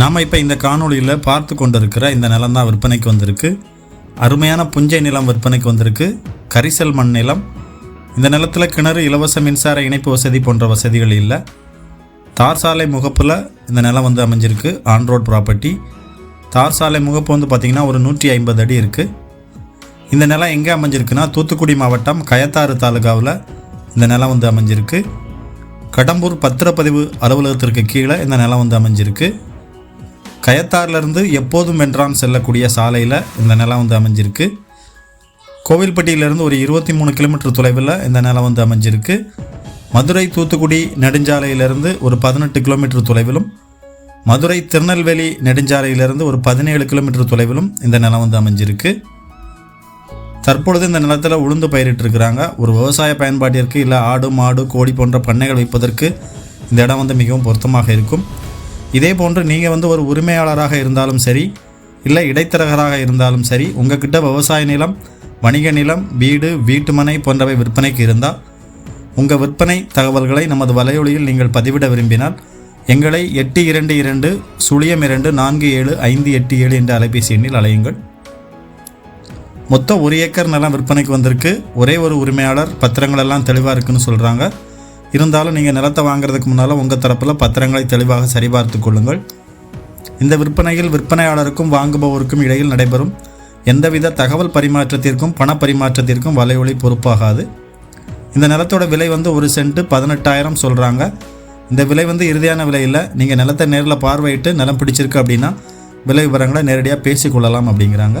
நாம் இப்போ இந்த காணொளியில் பார்த்து கொண்டிருக்கிற இந்த நிலம் தான் விற்பனைக்கு வந்திருக்கு. அருமையான புஞ்சை நிலம் விற்பனைக்கு வந்திருக்கு. கரிசல் மண் நிலம். இந்த நிலத்தில் கிணறு இலவச மின்சார இணைப்பு வசதி போன்ற வசதிகள் இல்லை. தார் சாலை முகப்பில் இந்த நிலம் வந்து அமைஞ்சிருக்கு. On road property. தார் சாலை முகப்பு வந்து பார்த்திங்கன்னா ஒரு நூற்றி ஐம்பது அடி இருக்குது இந்த நிலம் எங்கே அமைஞ்சிருக்குன்னா தூத்துக்குடி மாவட்டம் கயத்தாறு தாலுகாவில் இந்த நிலம் வந்து அமைஞ்சிருக்கு. கடம்பூர் பத்திரப்பதிவு அலுவலகத்திற்கு கீழே இந்த நிலம் வந்து அமைஞ்சிருக்கு. கயத்தார்லேருந்து எப்போதும் வென்றான் செல்லக்கூடிய சாலையில் இந்த நிலம் வந்து அமைஞ்சிருக்கு. கோவில்பட்டியிலேருந்து ஒரு இருபத்தி மூணு கிலோமீட்டர் தொலைவில் இந்த நிலம் வந்து அமைஞ்சிருக்கு. மதுரை தூத்துக்குடி நெடுஞ்சாலையிலிருந்து ஒரு பதினெட்டு கிலோமீட்டர் தொலைவிலும் மதுரை திருநெல்வேலி நெடுஞ்சாலையிலிருந்து ஒரு பதினேழு கிலோமீட்டர் தொலைவிலும் இந்த நிலம் வந்து அமைஞ்சிருக்கு. தற்பொழுது இந்த நிலத்தில் உளுந்து பயிரிட்டு இருக்கிறாங்க. ஒரு விவசாய பயன்பாட்டிற்கு இல்லை ஆடு மாடு கோழி போன்ற பண்ணைகள் வைப்பதற்கு இந்த இடம் வந்து மிகவும் பொருத்தமாக இருக்கும். இதே போன்று நீங்கள் வந்து ஒரு உரிமையாளராக இருந்தாலும் சரி இல்லை இடைத்தரகராக இருந்தாலும் சரி உங்ககிட்ட விவசாய நிலம் வணிக நிலம் வீடு வீட்டுமனை போன்றவை விற்பனைக்கு இருந்தால் உங்கள் விற்பனை தகவல்களை நமது வலையொலியில் நீங்கள் பதிவிட விரும்பினால் எங்களை எட்டு இரண்டு இரண்டு சுழியம் இரண்டு நான்கு ஏழு ஐந்து எட்டு ஏழு என்ற அலைபேசி எண்ணில் அலையுங்கள். மொத்தம் ஒரு ஏக்கர் நிலம் விற்பனைக்கு வந்திருக்கு. ஒரே ஒரு உரிமையாளர் பத்திரங்கள் எல்லாம் தெளிவாக இருக்குன்னு சொல்கிறாங்க இருந்தாலும் நீங்கள் நிலத்தை வாங்குறதுக்கு முன்னால் உங்கள் தரப்பில் பத்திரங்களை தெளிவாக சரிபார்த்து கொள்ளுங்கள். இந்த விற்பனையில் விற்பனையாளருக்கும் வாங்குபவருக்கும் இடையில் நடைபெறும் எந்தவித தகவல் பரிமாற்றத்திற்கும் பண பரிமாற்றத்திற்கும் வலையொலி பொறுப்பாகாது. இந்த நிலத்தோட விலை வந்து ஒரு சென்ட்டு பதினெட்டாயிரம் சொல்கிறாங்க இந்த விலை வந்து இறுதியான விலையில் நீங்கள் நிலத்தை நேரில் பார்வையிட்டு நிலம் பிடிச்சிருக்கு அப்படின்னா விலை விவரங்களை நேரடியாக பேசிக்கொள்ளலாம் அப்படிங்கிறாங்க.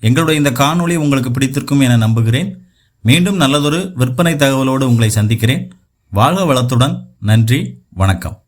எங்களுடைய இந்த காணொளி உங்களுக்கு பிடித்திருக்கும் என நம்புகிறேன். மீண்டும் நல்லதொரு விற்பனை தகவலோடு உங்களை சந்திக்கிறேன். வாழ்க வளத்துடன். நன்றி. வணக்கம்.